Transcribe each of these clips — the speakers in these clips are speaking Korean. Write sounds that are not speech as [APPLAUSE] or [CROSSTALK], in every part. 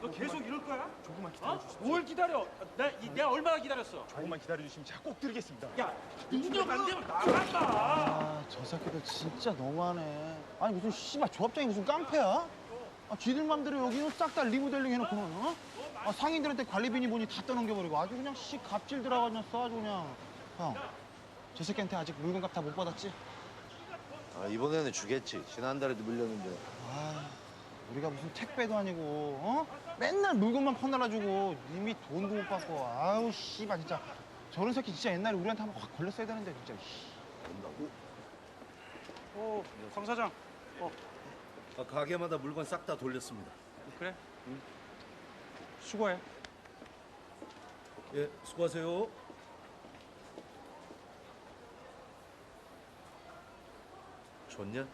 너 계속 이럴 거야? 조금만 어? 기다려 주십시오. 뭘 기다려? 내, 이- 내가 얼마나 기다렸어? 조금만 기다려 주시면 제가 꼭 드리겠습니다. 야, 인정 안 되면 나간다. 아, 저 새끼들 진짜 너무하네. 아니 무슨 씨발 조합장이 무슨 깡패야? 아, 쥐들 맘대로 여기는 싹 다 리모델링 해놓고는 어? 아, 상인들한테 관리비니 보니 다 떠넘겨버리고 아주 그냥 씨 갑질 들어가졌어 아주 그냥. 형, 저 새끼한테 아직 물건값 다 못 받았지? 아, 이번에는 주겠지. 지난달에도 물렸는데. 아, 우리가 무슨 택배도 아니고 어? 맨날 물건만 퍼날라주고 이미 돈도 못 받고 아우 씨발 진짜 저런 새끼 진짜 옛날에 우리한테 한번 확 걸렸어야 되는데 진짜. 씨. 온다고? 어, 강 사장. 어, 아, 가게마다 물건 싹 다 돌렸습니다. 그래? 수고해. 예, 수고하세요. 좋냐?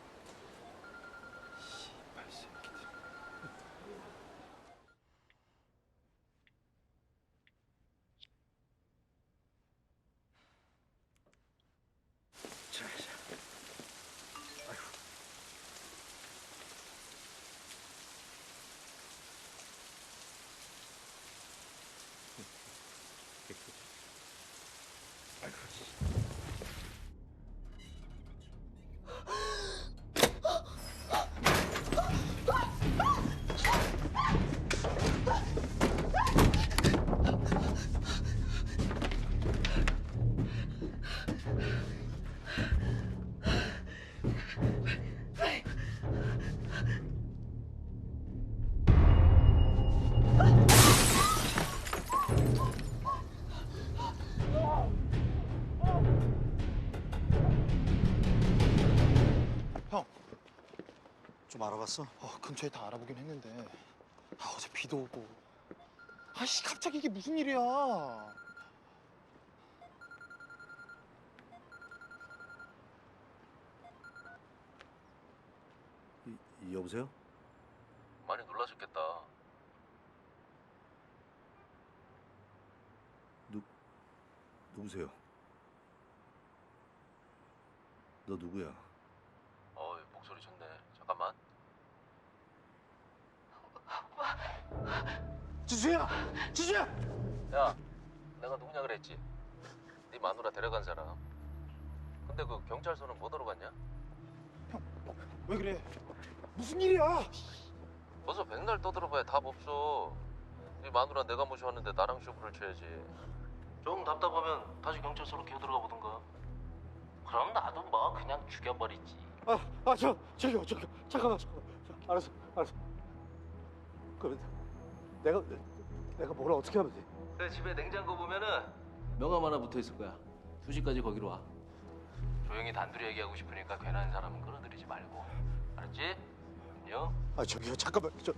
알아봤어? 어, 근처에 다 알아보긴 했는데 아, 어제 비도 오고 아씨 갑자기 이게 무슨 일이야 이, 이- 여보세요? 많이 놀라셨겠다. 누구세요? 너 누구야? 어이, 목소리 좋네. 잠깐만. 지수야 지수야 야, 내가 누구냐 그랬지? 네 마누라 데려간 사람. 근데 그 경찰서는 못 들어갔냐? 왜 그래 무슨 일이야 벌써 백날 떠들어봐야 답 없어. 네 마누라 내가 모셔왔는데 나랑 쇼부를 쳐야지. 좀 답답하면 다시 경찰서로 기어들어가 보든가. 그럼 나도 뭐 그냥 죽여버리지. 아, 아, 저, 저기요, 저기요. 잠깐만, 잠깐만. 저, 알았어, 알았어. 그러면 내가, 내가 뭘 어떻게 하면 돼? 그 집에 냉장고 보면은 명함 하나 붙어 있을 거야. 2시까지 거기로 와. 조용히 단둘이 얘기하고 싶으니까 괜한 사람은 끌어들이지 말고. 알았지? 안녕. 아, 저기요, 잠깐만. 저,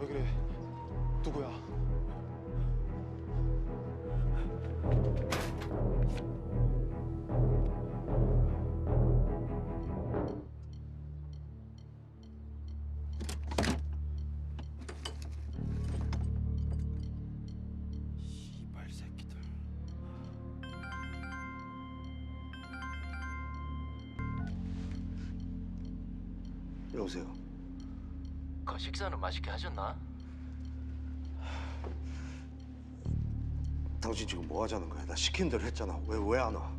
왜 그래 누구야 여보세요. 그 식사는 맛있게 하셨나? 당신 지금 뭐 하자는 거야? 나 시킨 대로 했잖아. 왜 왜 안 와?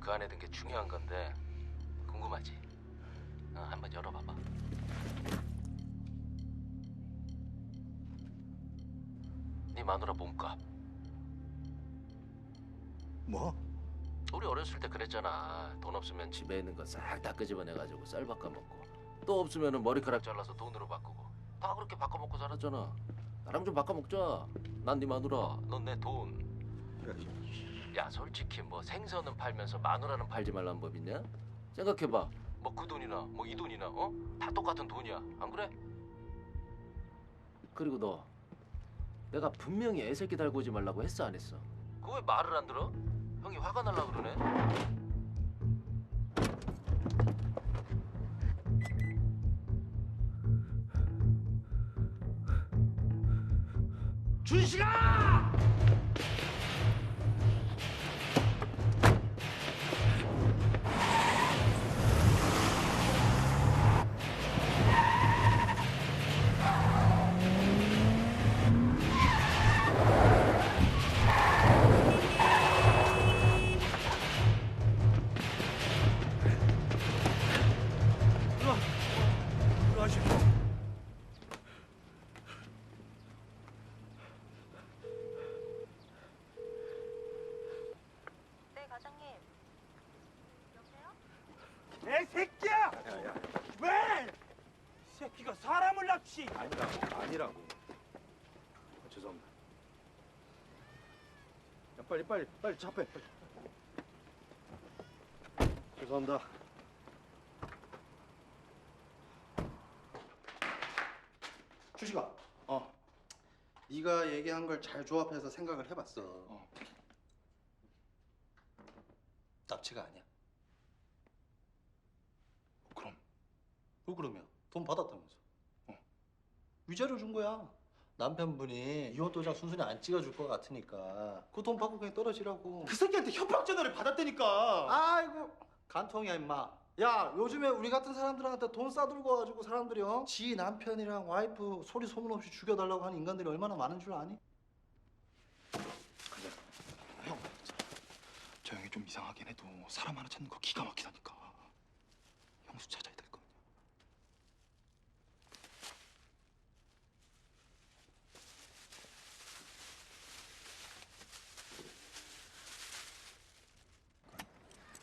그 안에 든 게 중요한 건데 궁금하지? 어, 한번 열어봐봐. 네 마누라 몸값. 뭐? 우리 어렸을 때 그랬잖아. 돈 없으면 집에 있는 거 싹 다 끄집어내가지고 쌀 바꿔 먹고 또 없으면은 머리카락 잘라서 돈으로 바꾸고 다 그렇게 바꿔 먹고 살았잖아. 나랑 좀 바꿔 먹자. 난 네 마누라, 넌 내 돈. 야 솔직히 뭐 생선은 팔면서 마누라는 팔지 말라는 법 있냐? 생각해봐. 뭐 그 돈이나 뭐 이 돈이나 어? 다 똑같은 돈이야. 안 그래? 그리고 너 내가 분명히 애새끼 달고 오지 말라고 했어 안 했어? 그거 왜 말을 안 들어? 형이 화가 날라 그러네. 준식아! 씨. 아니라고 아니라고 아, 죄송합니다 야, 빨리 빨리 빨리 잡해 빨리. 죄송합니다 주식아. 어. 네가 얘기한 걸 잘 조합해서 생각을 해봤어. 납치가 아니야. 그럼 뭐 그러면 돈 받았다면서? 어. 위자료 준 거야. 남편분이 이혼 도장 순순히 안 찍어줄 것 같으니까 그 돈 받고 그냥 떨어지라고. 그 새끼한테 협박 전화를 받았다니까. 아이고 간통이야 임마. 야 요즘에 우리 같은 사람들한테 돈 싸들고 와가지고 사람들이 어? 지 남편이랑 와이프 소리 소문 없이 죽여달라고 하는 인간들이 얼마나 많은 줄 아니? 형, 저 형이 좀 이상하긴 해도 사람 하나 찾는 거 기가 막히다니까. 형수. 아니야.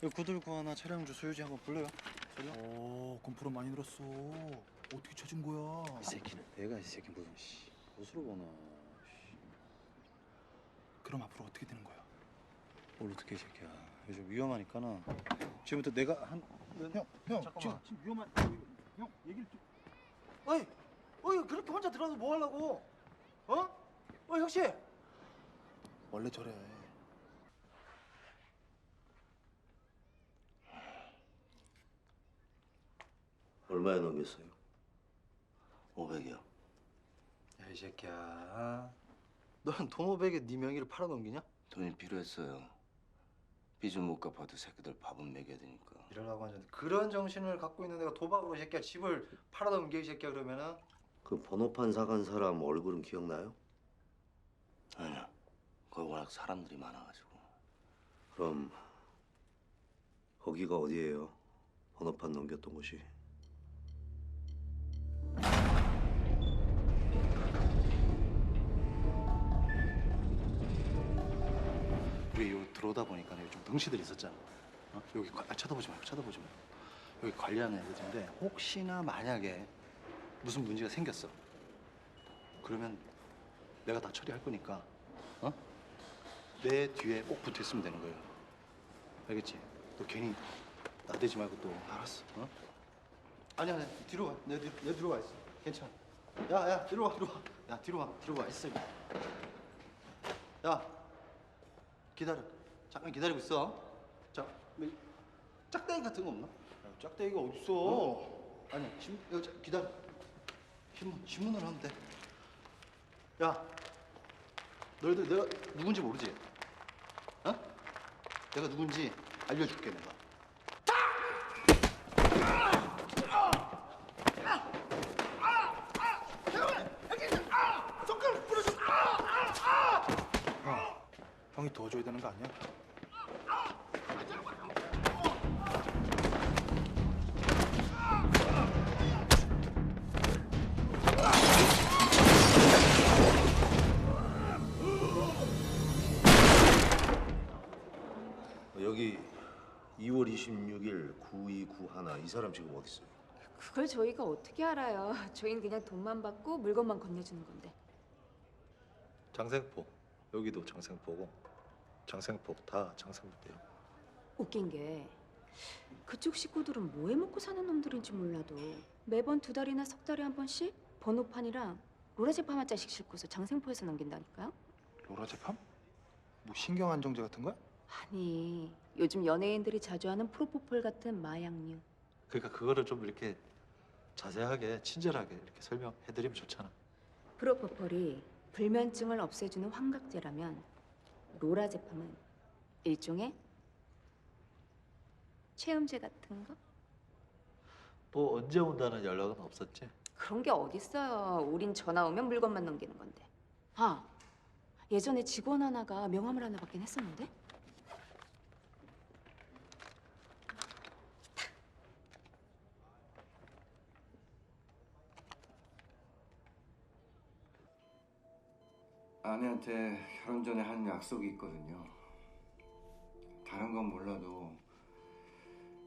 구들고 하나 차량주 소유지 한번 불러요. 오, 건프로 많이 늘었어. 어떻게 찾은 거야? 이 새끼는 내가 이 새끼 무슨 씨 옷으로 보나. 그럼 앞으로 어떻게 되는 거야? 뭘 어떻게 이 새끼야. 요즘 위험하니까나. 지금부터 내가 한 형, 형, 지금, 지금 위험한 형 얘기를 좀. 어이, 어이 그렇게 혼자 들어서 뭐 하려고? 어? 어 형씨. 원래 저래. 얼마에 넘겼어요? 500이요. 야 이 새끼야. 너는 돈 500에 네 명의를 팔아넘기냐? 돈이 필요했어요. 빚은 못 갚아도 새끼들 밥은 먹여야 되니까. 이러려고 하는데 그런 정신을 갖고 있는 애가 도박으로 이 새끼야 집을 팔아넘겨 이 새끼야 그러면은 그 번호판 사간 사람 얼굴은 기억나요? 아니야. 거기 워낙 사람들이 많아가지고. 그럼 거기가 어디예요? 번호판 넘겼던 곳이. 오다 보니까 여기 좀 덩치들이 있었잖아. 어? 여기 관- 아, 쳐다보지 말고 쳐다보지 말고 여기 관리하는 애들인데 혹시나 만약에 무슨 문제가 생겼어. 그러면 내가 다 처리할 거니까 어? 내 뒤에 꼭 붙어 있으면 되는 거예요. 알겠지? 너 괜히 나대지 말고 또 알았어. 어? 아니야, 아니야. 뒤로 와. 내 뒤로 내 뒤로 와 있어. 괜찮아. 야, 야, 뒤로 와, 뒤로 와. 야, 뒤로 와, 뒤로 와 있어. 야, 기다려. 잠깐 기다리고 있어. 자, 뭐, 짝대기 같은 거 없나? 야, 짝대기가 어딨어? 아니, 신, 여기 자, 기다려. 신문, 신문으로 하면 돼. 야, 너희들 내가 누군지 모르지? 어? 내가 누군지 알려줄게 내가. 형이 도와줘야 되는 거 아니야? 이 사람 지금 어디 있어요? 그걸 저희가 어떻게 알아요? [LAUGHS] 저희는 그냥 돈만 받고 물건만 건네주는 건데. 장생포 여기도 장생포고 장생포 다 장생포대요. 웃긴 게 그쪽 식구들은 뭐 해 먹고 사는 놈들인지 몰라도 매번 두 달이나 석 달에 한 번씩 번호판이랑 로라제품 한 잔씩 싣고서 장생포에서 넘긴다니까요? 로라 제팜? 뭐 신경 안정제 같은 거야? 아니 요즘 연예인들이 자주 하는 프로포폴 같은 마약류. 그러니까 그거를 좀 이렇게 자세하게 친절하게 이렇게 설명해드리면 좋잖아. 프로포폴이 불면증을 없애주는 환각제라면 로라제품은 일종의 체험제 같은 거? 뭐 언제 온다는 연락은 없었지? 그런 게 어딨어요. 우린 전화 오면 물건만 넘기는 건데. 아, 예전에 직원 하나가 명함을 하나 받긴 했었는데? 아내한테 결혼 전에 한 약속이 있거든요. 다른 건 몰라도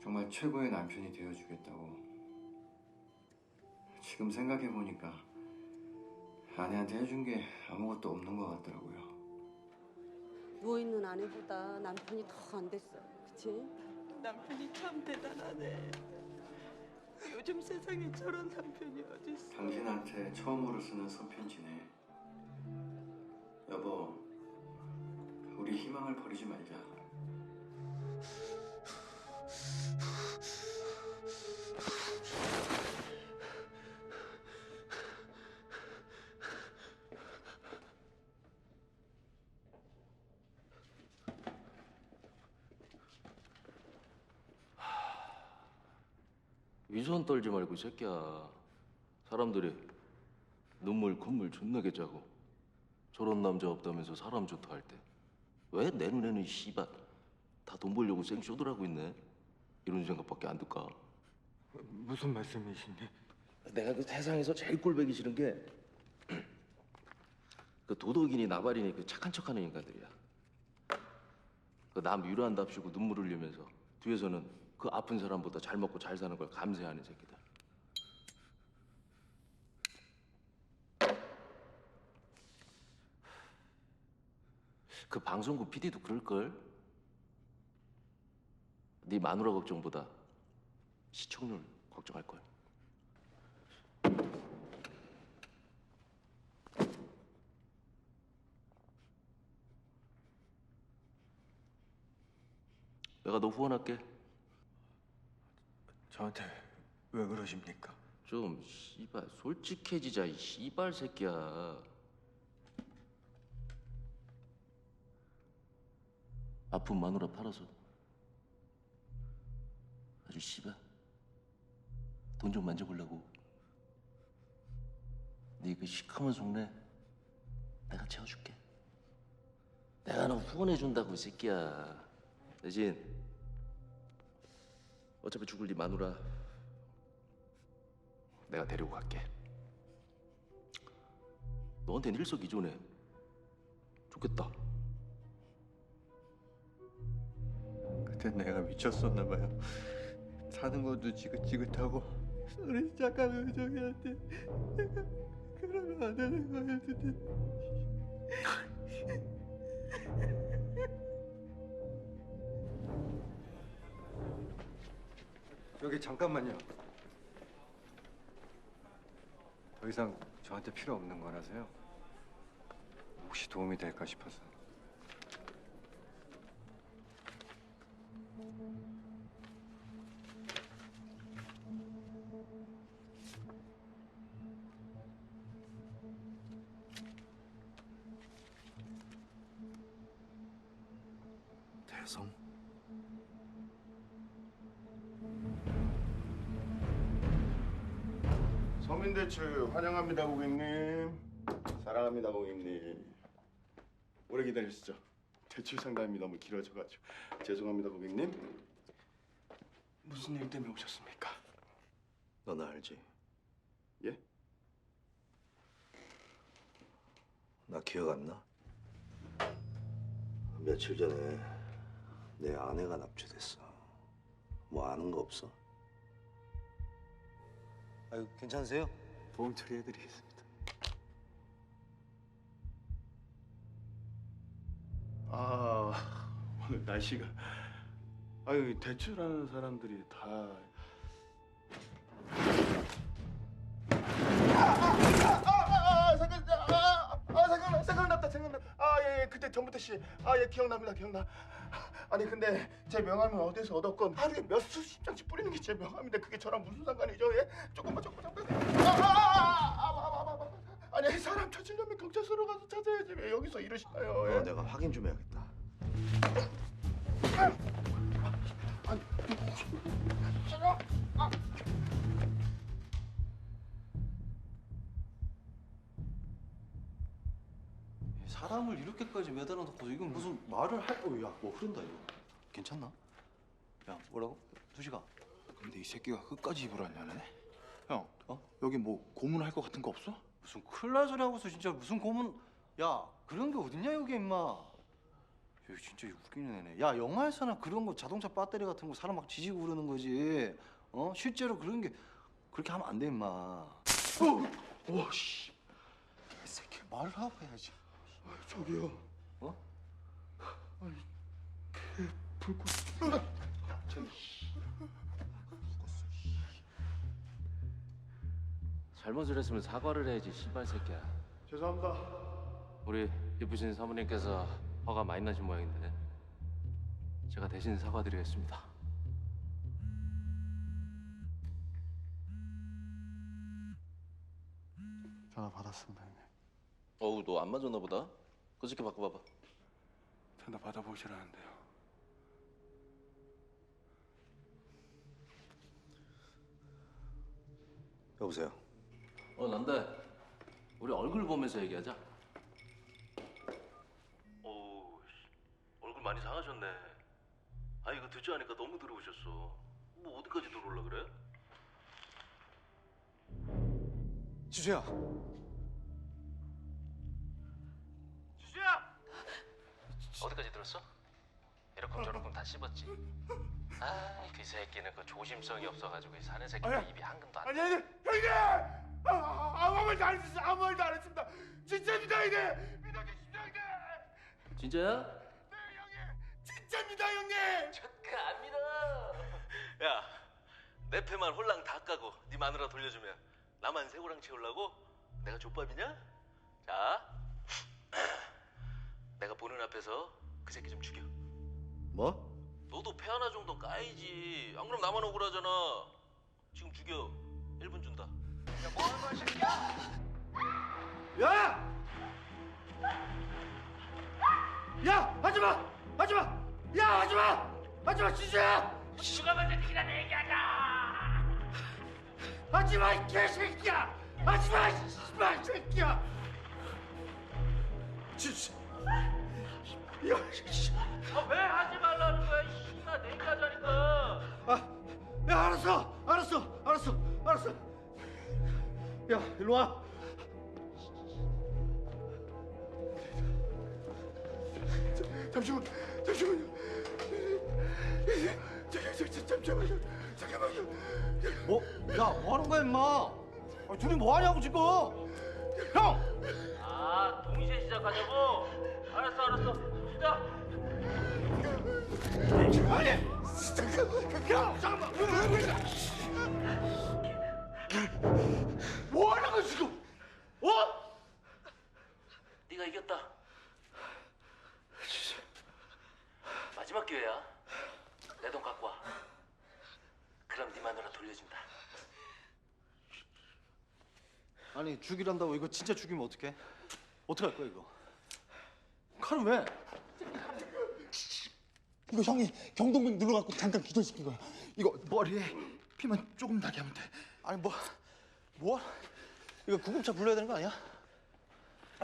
정말 최고의 남편이 되어주겠다고. 지금 생각해 보니까 아내한테 해준 게 아무것도 없는 것 같더라고요. 누워 있는 아내보다 남편이 더 안 됐어. 그치? 남편이 참 대단하네. 요즘 세상에 저런 남편이 어딨어. 당신한테 처음으로 쓰는 손편지네. 희망을 버리지 말자. 위선 떨지 말고 이 새끼야. 사람들이 눈물 콧물 존나게 짜고 저런 남자 없다면서 사람 좋다 할 때 왜 내 눈에는 씨발 다 돈 벌려고 생쇼들 하고 있네. 이런 생각밖에 안 들까? 무슨 말씀이신지? 내가 그 세상에서 제일 꼴보기 싫은 게 [CLEARS THROAT] 그 도덕이니 나발이니 그 착한 척하는 인간들이야. 그남 위로한답시고 눈물 흘리면서 뒤에서는 그 아픈 사람보다 잘 먹고 잘 사는 걸 감세하는 새끼들. 그 방송국 PD도 그럴걸? 네 마누라 걱정보다 시청률 걱정할걸. 내가 너 후원할게. 저한테 왜 그러십니까? 좀 씨발 솔직해지자 이 씨발 새끼야. 아픈 마누라 팔아서 아주 씨발 돈 좀 만져보려고 네 그 시커먼 속내 내가 채워줄게. 내가 너 후원해준다고 이 새끼야. 대신 어차피 죽을 네 마누라 내가 데리고 갈게. 너한테는 일석이조네. 좋겠다. 그때 내가 미쳤었나 봐요. 사는 것도 지긋지긋하고 우리 작가는 저기한테 그러면 안 되는 거였는데 여기 잠깐만요. 더 이상 저한테 필요 없는 거라서요. 혹시 도움이 될까 싶어서. 대성? 서민대출 환영합니다 고객님 사랑합니다 고객님 오래 기다리시죠 대출 상담이 너무 길어져가지고 죄송합니다 고객님 무슨 일 때문에 오셨습니까? 너 나 알지? 예? 나 기억 안 나? 며칠 전에 내 아내가 납치됐어. 뭐 아는 거 없어? 아유 괜찮으세요? 보험 처리해드리겠습니다. 아 오늘 날씨가 아유 대출하는 사람들이 다 아, 생각, 아, 아, 생각나, 생각났다, 생각났다. 아, 예, 예, 그때 전부터 씨, 아, 예, 기억납니다, 기억나. 아니, 근데 제 명함을 어디서 얻었건 하루에 몇 수십 장씩 뿌리는 게 제 명함인데 그게 저랑 무슨 상관이죠, 예? 조금만, 조금만, 조금만. 아, 아, 아, 아, 아, 아, 아, 아, 아니, 사람 찾으려면 경찰서로 가서 찾아야지 왜 여기서 이러시나요? 예? 너 내가 확인 좀 해야겠다. 사람을 이렇게까지 매달아 놓고 이건 무슨 말을 할? 어, 야, 뭐 흐른다 이거. 괜찮나? 야, 뭐라고? 두시가. 근데 이 새끼가 끝까지 입을 하려네? 형, 어? 여기 뭐 고문할 것 같은 거 없어? 무슨 큰일 날 소리 하고서 진짜 무슨 고문? 야, 그런 게 어딨냐 여기 임마. 여기 진짜 웃기는 애네. 야, 영화에서나 그런 거 자동차 배터리 같은 거 사람 막 지지고 그러는 거지. 어? 실제로 그런 게 그렇게 하면 안 돼 임마. 오, 씨. 말을 하고 해야지. 저기요. 어? 아니 그 불꽃. 잘못을 했으면 사과를 해야지 씨발 새끼야. 죄송합니다. 우리 이쁘신 사모님께서 화가 많이 나신 모양인데 제가 대신 사과드리겠습니다. 전화 받았습니다, 형님. 어우 너 안 맞았나 보다. 그저께 바꿔봐봐. 전화 받아보시라는데요. 여보세요. 어 난데 우리 얼굴 보면서 얘기하자. 오 얼굴 많이 상하셨네. 아 이거 듣지 않으니까 너무 들어오셨어. 뭐 어디까지 들어올라 그래? 지수야. 어디까지 들었어? 이러쿵 저러쿵 다 씹었지. 아 그 새끼는 그 조심성이 없어가지고 이 사는 새끼가 입이 한 금도 안. 아니 아니 형님! 아, 아, 아무 말도 안 했습니다. 아무 말도 안 했습니다. 진짜입니다 형님. 믿어주십시오 형님. 진짜야? 네 형님. 진짜입니다 형님. 그안 믿어. 야, 내 패만 홀랑 다 까고 네 마누라 돌려주면 나만 새우랑 채우려고? 내가 족밥이냐? 자, 내가 보는 앞에서 그 새끼 좀 죽여. 뭐? 너도 패 하나 정도 까이지. 안 그럼 나만 억울하잖아. 지금 죽여. 1분 준다. 야! 야! 하지 마! 하지 마! 야, 하지 마! 하지 마, 지수야! 죽어 먼저 니가 내 얘기하자. 하지 마, 이 개새끼야! 하지 마, 이 씨발 새끼야! 지수. 야, 씨. 아, 왜 하지 말라는 거야? 씨나 내가 하자니까. 아, 야, 알았어, 알았어, 알았어, 알았어. 야, 일로 와. 잠시만. 잠시만요. 저, 저, 저, 잠시만요. 잠깐만요. 뭐? 야, 뭐 하는 거야, 임마? 아, 둘이 뭐 하냐고 지금? 형! 아, 동시에 시작하자고? 알았어, 알았어. 시작. 잠깐만. 잠깐만. 뭐 하는 거야 지금? 어? 네가 이겼다. 마지막 기회야. 내 돈 갖고 와. 그럼 네 마누라 돌려준다. 아니 죽이란다고 이거 진짜 죽이면 어떡해? 어떡할 거야 이거? 칼은 왜? 이거 형이 경동맥 눌러갖고 잠깐 기절시킨 거야. 이거 머리에 피만 조금 나게 하면 돼. 아니 뭐 뭐? 이거 구급차 불러야 되는 거 아니야?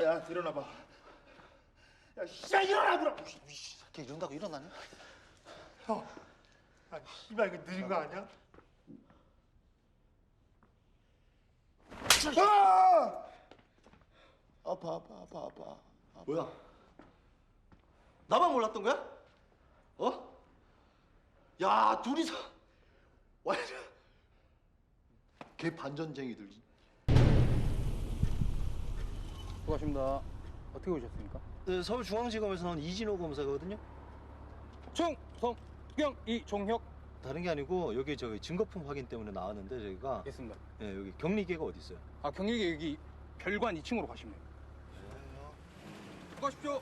야, 일어나 봐. 야, 씨, 일어나 보라고. 걔 이런다고 일어나냐? 형. 아니, 씨발 이거 느린 거 아니야? 아! 아파, 아파, 아파, 아파. 뭐야? 나만 몰랐던 거야? 어? 야 둘이서 완전 개 반전쟁이들. 수고하십니다. 어떻게 오셨습니까? 네, 서울중앙지검에서 나온 이진호 검사거든요. 충성 경 이종혁 다른 게 아니고 여기 저기 증거품 확인 때문에 나왔는데 저희가 있습니다. 예, 여기 격리계가 어디 있어요? 아 경력이 여기 별관 2층으로 가시면 돼요. 수고하십시오.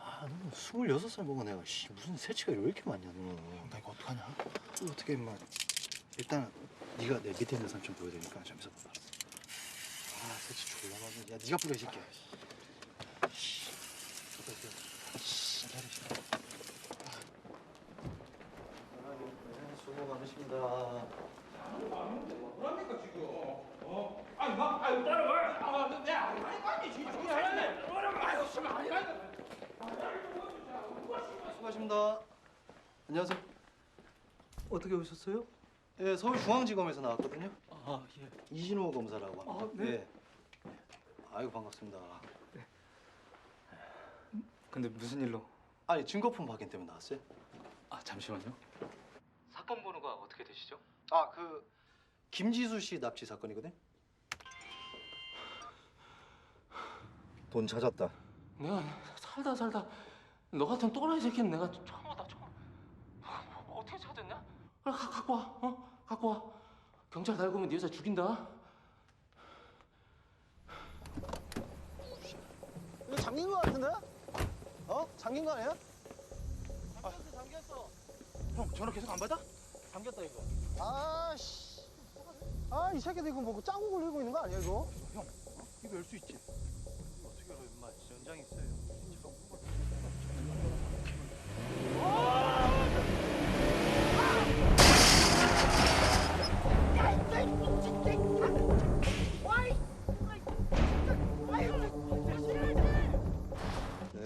아, 너 스물여섯 살 먹은 애가 씨, 무슨 새치가 왜 이렇게 많냐 너. 나 이거 어떡하냐? 또 어떻게 임마. 일단 네가 내 밑에 있는 사람 좀 보여야 되니까 좀 있어봐. 아, 새치 졸라 많네. 야, 네가 뿌려 이 새끼야. 씨. 씨, 기다려. 아, 네, 수고 많으십니다. 뭐랍니까 지금? 어? 아니 막 아유 따라와. 아, 내 아니 지금 저기 하네. 아유 씨발 아니라니까. 수고하십니다. 안녕하세요. 어떻게 오셨어요? 예, 서울중앙지검에서 나왔거든요. 아 예. 이진호 검사라고 합니다. 아, 네. 예. 아이고 반갑습니다. 근데 무슨 일로? 아니 증거품 확인 때문에 나왔어요. 아 잠시만요. 사건 번호가 어떻게 되시죠? 아 그 김지수 씨 납치 사건이거든. 돈 찾았다. 내가 살다 살다 너 같은 또라이 새끼는 내가 처음이다 처음. 뭐 어떻게 찾았냐? 아, 가, 갖고 와, 어? 갖고 와. 경찰 달고면 네 여자 죽인다. 이거 잠긴 거 같은데? 어? 잠긴 거 아니야? 잠겼어, 잠겼어. 형 전화 계속 안 받아? 잠겼다 이거. 아씨. 아, 이 새끼들 이거 뭐 짜고 굴리고 있는 거 아니야 이거? 형 어? 이거 열 수 있지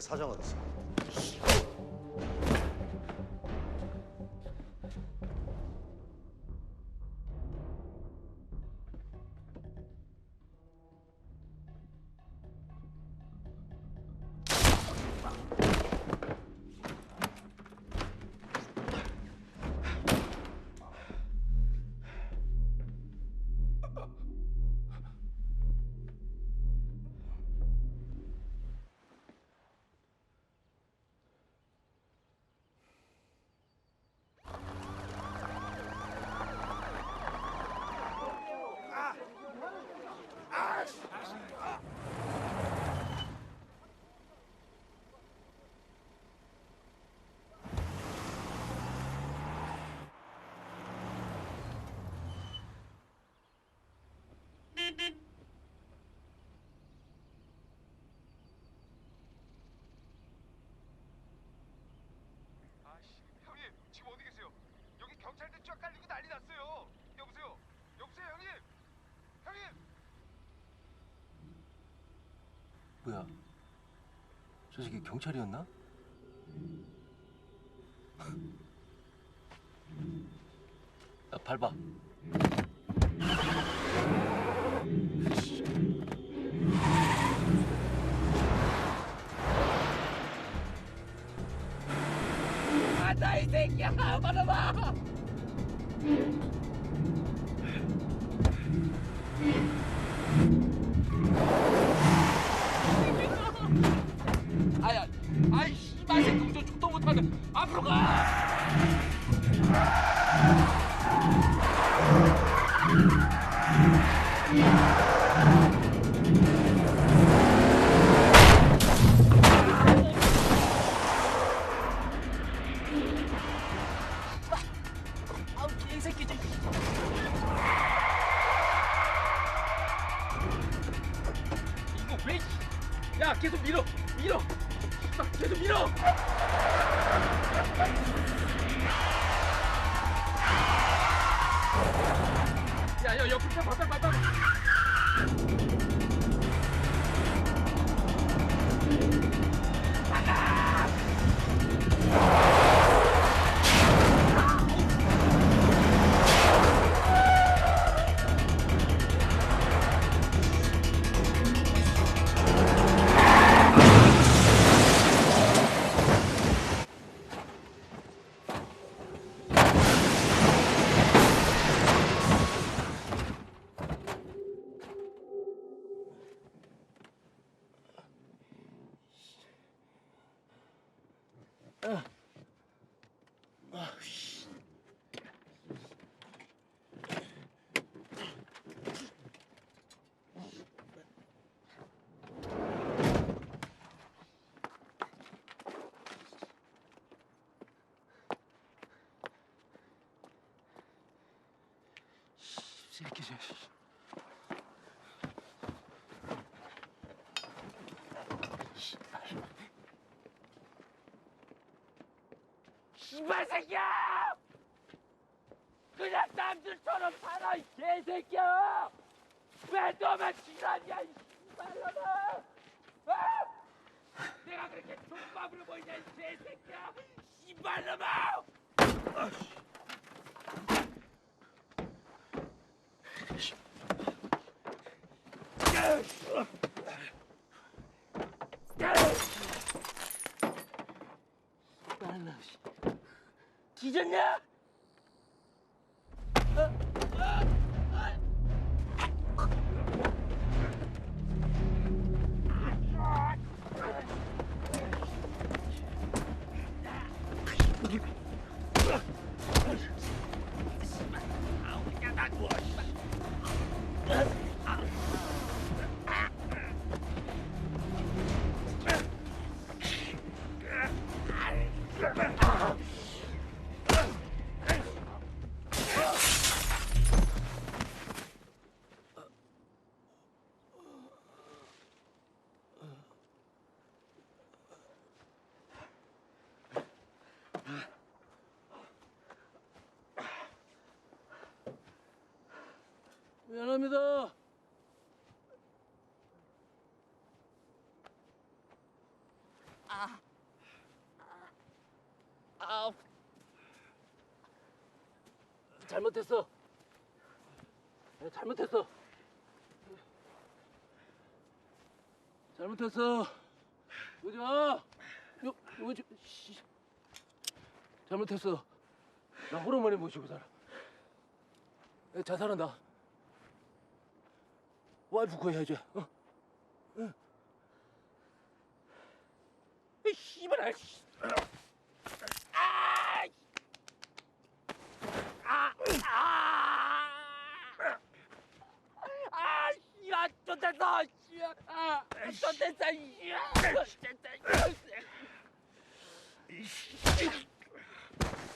사장 어딨어? 뭐야? 저 새끼 경찰이었나? 야, 밟아. 아나 이 새끼야 말아봐 앞으 можешь. 새끼 저 씨발 새끼야! 그냥 남들처럼 살아 이 개새끼야! 왜 너만 지랄이야 이 씨발놈아! 아! 내가 그렇게 족밥으로 보이냐 이 개새끼야! 씨발놈아! 씨발놈 씨. 뒤 미안합니다. 아. 아. 잘못했어. 내가 잘못했어. 잘못했어. 오지 마. 요, 오지. 씨. 잘못했어. 나 호르몬이 모시고 살아. 자살한다. 와이프 구해야지. 어? 응. 이 씨발, 아, 씨. 아! 아! 아! 아! 야, 쫓았어! 씨! 아! 쫓았어! 씨! 쫓았어! 씨!